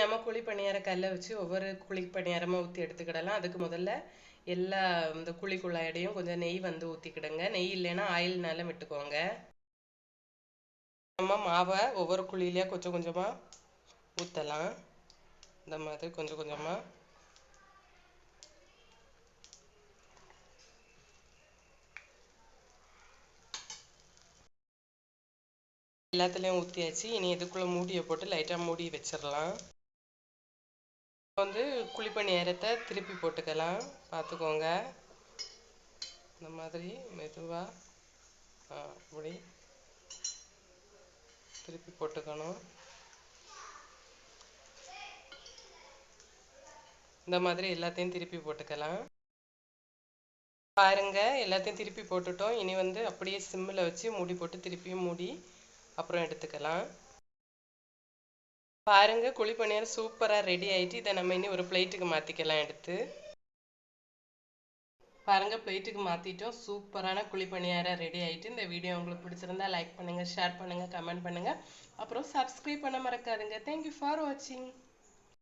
நம்ம குழி பணியார கல்லை வச்சு ஒவ்வொரு குழி பணியாரமாக ஊற்றி எடுத்துக்கிடலாம். அதுக்கு முதல்ல எல்லா இந்த குழி குழாயடையும் கொஞ்சம் நெய் வந்து ஊற்றிக்கிடுங்க நெய் இல்லைன்னா ஆயில்னால விட்டுக்கோங்க. நம்ம மாவை ஒவ்வொரு குழியிலையாக கொஞ்சம் கொஞ்சமாக ஊற்றலாம் இந்த மாதிரி கொஞ்சம் கொஞ்சமாக எல்லாத்துலேயும் ஊற்றியாச்சு இனி இதுக்குள்ளே மூடியை போட்டு லைட்டாக மூடி வச்சிடலாம். வந்து குழிப்பணி நேரத்தை திருப்பி போட்டுக்கலாம். பார்த்துக்கோங்க. இந்த மாதிரி மெதுவாக இப்படி திருப்பி போட்டுக்கணும். இந்த மாதிரி எல்லாத்தையும் திருப்பி போட்டுக்கலாம். பாருங்க எல்லாத்தையும் திருப்பி போட்டுட்டோம். இனி வந்து அப்படியே சிம்மில் வச்சு மூடி போட்டு திருப்பியும் மூடி அப்புறம் எடுத்துக்கலாம். பாருங்க குழி பணியாரம் சூப்பராக ரெடி ஆயிட்டு இதை நம்ம இனி ஒரு பிளேட்டுக்கு மாற்றிக்கலாம் எடுத்து. பாருங்க பிளேட்டுக்கு மாற்றிட்டோம் சூப்பரான குழி பணியாரம் ரெடி ஆயிட்டு இந்த வீடியோ உங்களுக்கு பிடிச்சிருந்தா லைக் பண்ணுங்க ஷேர் பண்ணுங்க கமெண்ட் பண்ணுங்க. அப்புறம் சப்ஸ்கிரைப் பண்ண மறக்காதுங்க. தேங்க்யூ ஃபார் வாட்சிங்